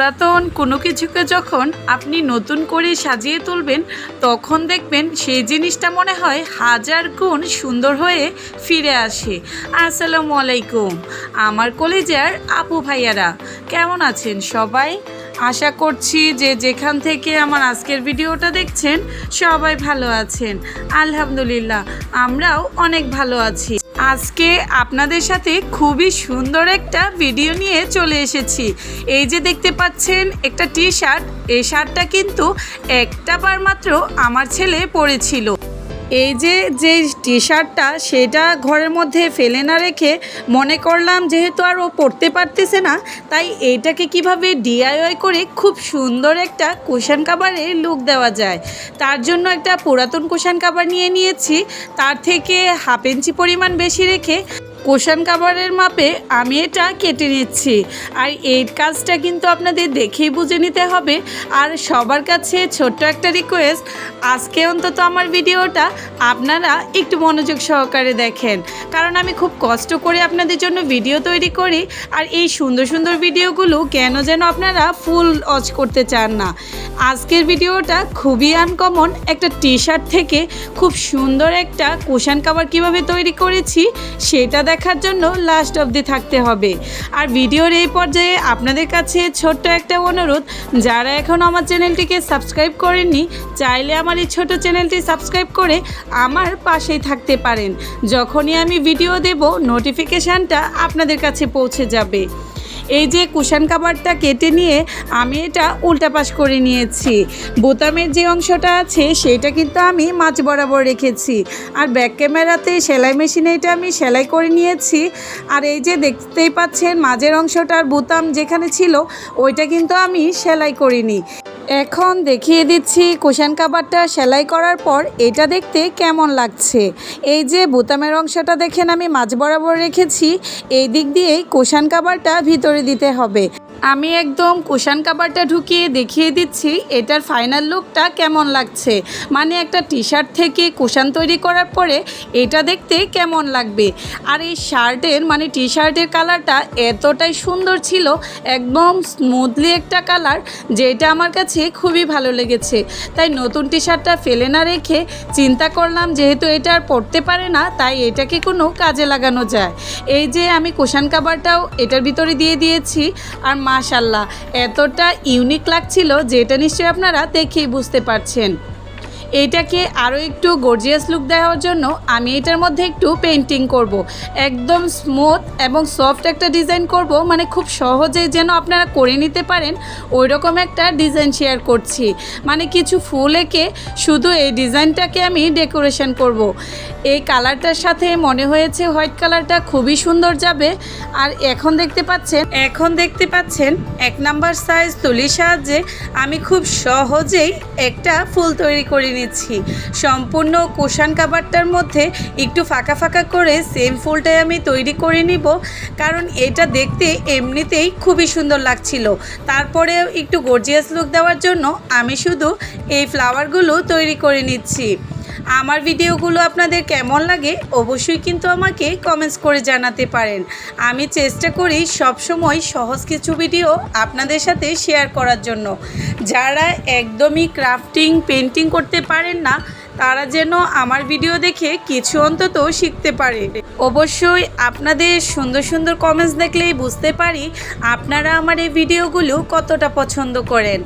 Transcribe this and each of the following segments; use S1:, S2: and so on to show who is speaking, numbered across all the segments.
S1: পুরাতন কোনো কিছুকে যখন আপনি নতুন করে সাজিয়ে তুলবেন, তখন দেখবেন সেই জিনিসটা মনে হয় হাজার গুণ সুন্দর হয়ে ফিরে আসে। আসসালামু আলাইকুম। আমার কলেজার আপু ভাইয়ারা, কেমন আছেন সবাই? আশা করছি যে যেখান থেকে আমার আজকের ভিডিওটা দেখছেন, সবাই ভালো আছেন। আলহামদুলিল্লাহ, আমরাও অনেক ভালো আছি। আজকে আপনাদের সাথে খুবই সুন্দর একটা ভিডিও নিয়ে চলে এসেছি। এই যে দেখতে পাচ্ছেন একটা টি শার্ট এই শার্টটা কিন্তু একটা বার মাত্র আমার ছেলে পরেছিল। এই যে যে টি শার্টটা সেটা ঘরের মধ্যে ফেলে না রেখে মনে করলাম যেহেতু আর ও পড়তে পারতেছে না, তাই এইটাকে কীভাবে ডিআইওয়াই করে খুব সুন্দর একটা কুশন কাভারে লুক দেওয়া যায়। তার জন্য একটা পুরাতন কুশন কাভার নিয়ে নিয়েছি। তার থেকে হাফ ইঞ্চি পরিমাণ বেশি রেখে কুশন কাভারের মাপে আমি এটা কেটে নিচ্ছি। আর এই কাজটা কিন্তু আপনাদের দেখেই বুঝে নিতে হবে। আর সবার কাছে ছোট্ট একটা রিকোয়েস্ট আজকে অন্তত আমার ভিডিওটা আপনারা একটু মনোযোগ সহকারে দেখেন। কারণ আমি খুব কষ্ট করে আপনাদের জন্য ভিডিও তৈরি করি, আর এই সুন্দর সুন্দর ভিডিওগুলো কেন যেন আপনারা ফুল ওয়াচ করতে চান না। আজকের ভিডিওটা খুবই আনকমন একটা টি শার্ট থেকে খুব সুন্দর একটা কুশান কাভার কীভাবে তৈরি করেছি, সেটা দেখার জন্য লাস্ট অবধি থাকতে হবে। আর ভিডিওর এই পর্যায়ে আপনাদের কাছে ছোট্ট একটা অনুরোধ, যারা এখন আমার চ্যানেলটিকে সাবস্ক্রাইব করেননি, চাইলে আমার এই ছোট চ্যানেলটি সাবস্ক্রাইব করে আমার পাশেই থাকতে পারেন। যখনই আমি ভিডিও দেব নোটিফিকেশানটা আপনাদের কাছে পৌঁছে যাবে। এই যে কুশান কাভারটা কেটে নিয়ে আমি এটা উল্টাপাশ করে নিয়েছি। বোতামের যে অংশটা আছে সেটা কিন্তু আমি মাছ বরাবর রেখেছি। আর ব্যাক ক্যামেরাতে সেলাই মেশিনে এটা আমি সেলাই করে নিয়েছি। আর এই যে দেখতেই পাচ্ছেন মাঝের অংশটার বোতাম যেখানে ছিল, ওইটা কিন্তু আমি সেলাই করিনি। এখন দেখিয়ে দিচ্ছি কুশান কাবারটা সেলাই করার পর এটা দেখতে কেমন লাগছে। এই যে বোতামের অংশটা দেখেন আমি মাঝ বরাবর রেখেছি, এই দিক দিয়েই কুশান কাবারটা ভিতরে দিতে হবে। আমি একদম কুশান কাভারটা ঢুকিয়ে দেখিয়ে দিচ্ছি, এটার ফাইনাল লুকটা কেমন লাগছে? মানে একটা টি শার্ট থেকে কুশান তৈরি করার পরে এটা দেখতে কেমন লাগবে? আর এই শার্টের মানে টি শার্টের কালারটা এতটাই সুন্দর ছিল, একদম স্মুথলি একটা কালার যেটা আমার কাছে খুবই ভালো লেগেছে। তাই নতুন টি শার্টটা ফেলে না রেখে চিন্তা করলাম যেহেতু এটা আর পরতে পারে না, তাই এটাকে কোনো কাজে লাগানো যায়। এই যে আমি কুশান কাভারটাও এটার ভিতরে দিয়ে দিয়েছি, আর মাশাল্লাহ এতটা ইউনিক লাগছিল যেটা নিশ্চয়ই আপনারা দেখেই বুঝতে পারছেন। এইটাকে আরও একটু গর্জিয়াস লুক দেওয়ার জন্য আমি এটার মধ্যে একটু পেন্টিং করব। একদম স্মুথ এবং সফট একটা ডিজাইন করব মানে খুব সহজেই যেন আপনারা করে নিতে পারেন ওই রকম একটা ডিজাইন শেয়ার করছি মানে কিছু ফুল এঁকে শুধু এই ডিজাইনটাকে আমি ডেকোরেশন করব। এই কালারটার সাথে মনে হয়েছে হোয়াইট কালারটা খুবই সুন্দর যাবে আর এখন দেখতে পাচ্ছেন, এখন দেখতে পাচ্ছেন এক নাম্বার সাইজ তুলির সাহায্যে আমি খুব সহজেই একটা ফুল তৈরি করে নিচ্ছি। সম্পূর্ণ কোষান কাবারটার মধ্যে একটু ফাঁকা ফাঁকা করে সেম ফুলটাই আমি তৈরি করে নিব। কারণ এটা দেখতে এমনিতেই খুবই সুন্দর লাগছিল। তারপরে একটু গর্জিয়াস লুক দেওয়ার জন্য আমি শুধু এই ফ্লাওয়ারগুলো তৈরি করে নিচ্ছি। আমার ভিডিওগুলো আপনাদের কেমন লাগে অবশ্যই কিন্তু আমাকে কমেন্টস করে জানাতে পারেন। আমি চেষ্টা করি সবসময় সহজ কিছু ভিডিও আপনাদের সাথে শেয়ার করার জন্য। যারা একদমই ক্রাফটিং পেন্টিং করতে পারেন না তারা যেন আমার ভিডিও দেখে কিছু অন্তত শিখতে পারে। অবশ্যই আপনাদের সুন্দর সুন্দর কমেন্টস দেখলেই বুঝতে পারি আপনারা আমার এই ভিডিওগুলো কতটা পছন্দ করেন।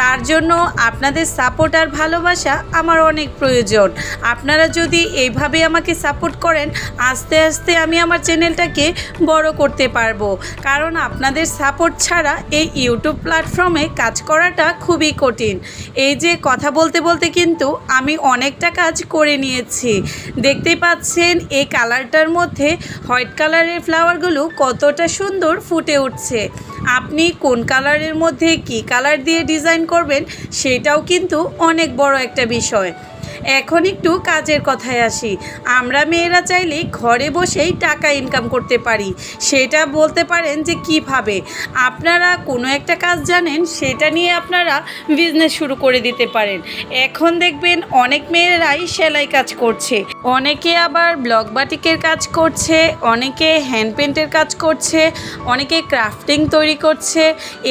S1: তার জন্য আপনাদের সাপোর্ট আর ভালোবাসা আমার অনেক প্রয়োজন। আপনারা যদি এইভাবে আমাকে সাপোর্ট করেন, আস্তে আস্তে আমি আমার চ্যানেলটাকে বড় করতে পারব। কারণ আপনাদের সাপোর্ট ছাড়া এই ইউটিউব প্ল্যাটফর্মে কাজ করাটা খুবই কঠিন। এই যে কথা বলতে বলতে কিন্তু আমি অনেকটা কাজ করে নিয়েছি। দেখতে পাচ্ছেন, এই কালারটার মধ্যে হোয়াইট কালারের ফ্লাওয়ারগুলো কতটা সুন্দর ফুটে উঠছে। আপনি কোন কালারের মধ্যে কি কালার দিয়ে ডিজাইন করবেন, সেটাও কিন্তু অনেক বড় একটা বিষয়। এখন একটু কাজের কথায় আসি। আমরা মেয়েরা চাইলে ঘরে বসেই টাকা ইনকাম করতে পারি। সেটা বলতে পারেন যে কীভাবে? আপনারা কোনো একটা কাজ জানেন, সেটা নিয়ে আপনারা বিজনেস শুরু করে দিতে পারেন। এখন দেখবেন অনেক মেয়েরাই সেলাই কাজ করছে। অনেকে আবার ব্লক বাটিকের কাজ করছে, অনেকে হ্যান্ড পেন্টের কাজ করছে, অনেকে ক্রাফটিং তৈরি করছে।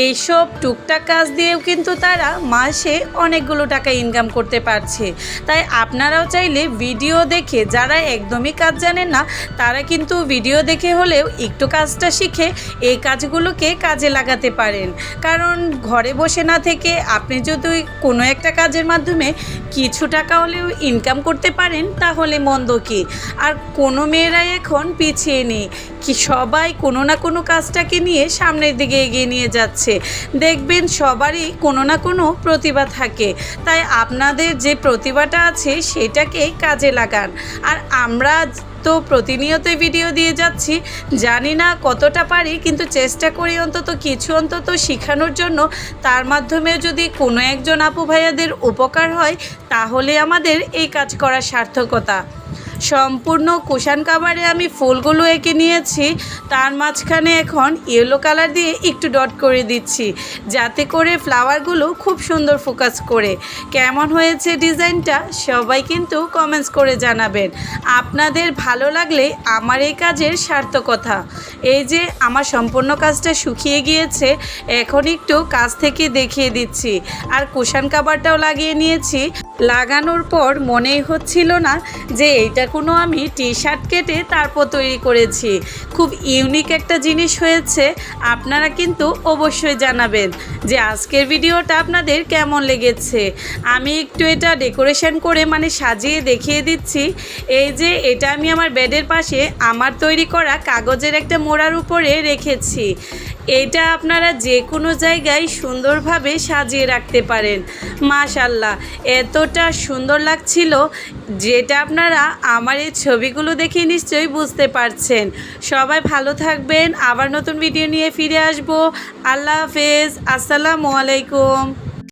S1: এইসব টুকটাক কাজ দিয়েও কিন্তু তারা মাসে অনেকগুলো টাকা ইনকাম করতে পারছে। তাই আপনারাও চাইলে ভিডিও দেখে, যারা একদমই কাজ জানেন না, তারা কিন্তু ভিডিও দেখে হলেও একটু কাজটা শিখে এই কাজগুলোকে কাজে লাগাতে পারেন। কারণ ঘরে বসে না থেকে আপনি যদি কোনো একটা কাজের মাধ্যমে কিছু টাকা হলেও ইনকাম করতে পারেন, তাহলে মন্দ কি? আর কোনো মেয়েরাই এখন পিছিয়ে নেই। কি সবাই কোনো না কোনো কাজটাকে নিয়ে সামনের দিকে এগিয়ে নিয়ে যাচ্ছে। দেখবেন সবারই কোনো না কোনো প্রতিভা থাকে। তাই আপনাদের যে প্রতিভাটা আছে সেটাকে কাজে লাগান। আর আমরা তো প্রতিনিয়তই ভিডিও দিয়ে যাচ্ছি। জানি না কতটা পারি, কিন্তু চেষ্টা করি অন্তত কিছু অন্তত শেখানোর জন্য। তার মাধ্যমে যদি কোনো একজন আপু ভাইয়াদের উপকার হয়, তাহলে আমাদের এই কাজ করার সার্থকতা। সম্পূর্ণ কুশান কাভারে আমি ফুলগুলো এঁকে নিয়েছি। তার মাঝখানে এখন ইয়েলো কালার দিয়ে একটু ডট করে দিচ্ছি, যাতে করে ফ্লাওয়ারগুলো খুব সুন্দর ফোকাস করে। কেমন হয়েছে ডিজাইনটা সবাই কিন্তু কমেন্টস করে জানাবেন। আপনাদের ভালো লাগলে আমার এই কাজের সার্থকতা। এই যে আমার সম্পূর্ণ কাজটা শুকিয়ে গিয়েছে, এখন একটু কাজ থেকে দেখিয়ে দিচ্ছি। আর কুশান কাভারটাও লাগিয়ে নিয়েছি। লাগানোর পর মনেই হচ্ছিল না যে এইটা কোনো আমি টি শার্ট কেটে তারপর তৈরি করেছি। খুব ইউনিক একটা জিনিস হয়েছে, আপনারা কিন্তু অবশ্যই জানাবেন যে আজকের ভিডিওটা আপনাদের কেমন লেগেছে। আমি একটু এটা ডেকোরেশন করে মানে সাজিয়ে দেখিয়ে দিচ্ছি। এই যে এটা আমি আমার বেডের পাশে আমার তৈরি করা কাগজের একটা মোড়ার উপরে রেখেছি। এটা আপনারা যে কোনো জায়গায় সুন্দরভাবে সাজিয়ে রাখতে পারেন। মাশাল্লাহ এতটা সুন্দর লাগছিল যেটা আপনারা আমার এই ছবিগুলো দেখে নিশ্চয়ই বুঝতে পারছেন। সবাই ভালো থাকবেন, আবার নতুন ভিডিও নিয়ে ফিরে আসব। আল্লাহ হাফেজ, আসসালামু আলাইকুম।